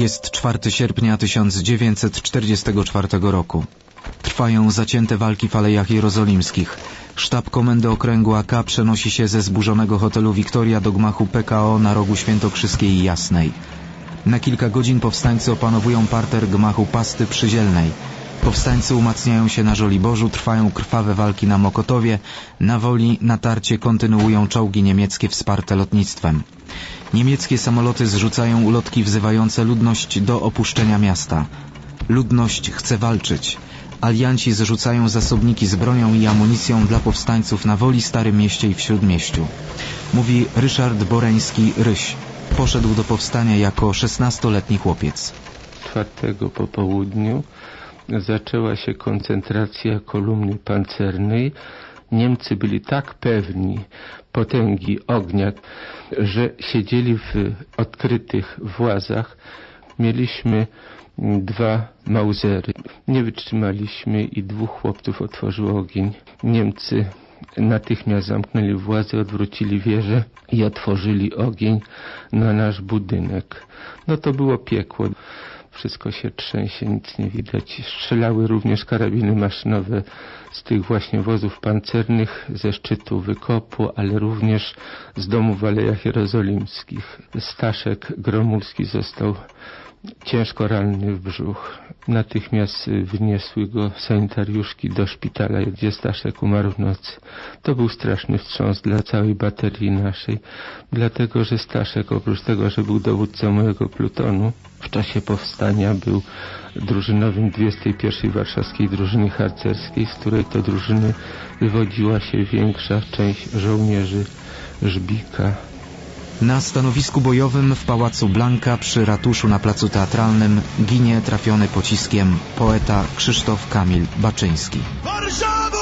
Jest 4 sierpnia 1944 roku. Trwają zacięte walki w Alejach Jerozolimskich. Sztab Komendy Okręgu AK przenosi się ze zburzonego hotelu Wiktoria do gmachu PKO na rogu Świętokrzyskiej i Jasnej. Na kilka godzin powstańcy opanowują parter gmachu Pasty Przyzielnej. Powstańcy umacniają się na Żoliborzu, trwają krwawe walki na Mokotowie, na Woli natarcie kontynuują czołgi niemieckie wsparte lotnictwem. Niemieckie samoloty zrzucają ulotki wzywające ludność do opuszczenia miasta. Ludność chce walczyć. Alianci zrzucają zasobniki z bronią i amunicją dla powstańców na Woli, Starym Mieście i w Śródmieściu. Mówi Ryszard Boreński-Ryś. Poszedł do powstania jako 16-letni chłopiec. czwartego po południu zaczęła się koncentracja kolumny pancernej. Niemcy byli tak pewni potęgi ognia, że siedzieli w odkrytych włazach. Mieliśmy dwa mauzery. Nie wytrzymaliśmy i dwóch chłopców otworzyło ogień. Niemcy natychmiast zamknęli włazy, odwrócili wieżę i otworzyli ogień na nasz budynek. No to było piekło. Wszystko się trzęsie, nic nie widać. Strzelały również karabiny maszynowe z tych właśnie wozów pancernych ze szczytu wykopu, ale również z domu w Alejach Jerozolimskich. Staszek Gromulski został ciężko ranny w brzuch. Natychmiast wyniesły go sanitariuszki do szpitala, gdzie Staszek umarł w nocy. To był straszny wstrząs dla całej baterii naszej, dlatego że Staszek, oprócz tego, że był dowódcą mojego plutonu, w czasie powstania był drużynowym 21 Warszawskiej Drużyny Harcerskiej, z której to drużyny wywodziła się większa część żołnierzy Żbika. Na stanowisku bojowym w Pałacu Blanka przy ratuszu na placu teatralnym ginie trafiony pociskiem poeta Krzysztof Kamil Baczyński. Warszawo!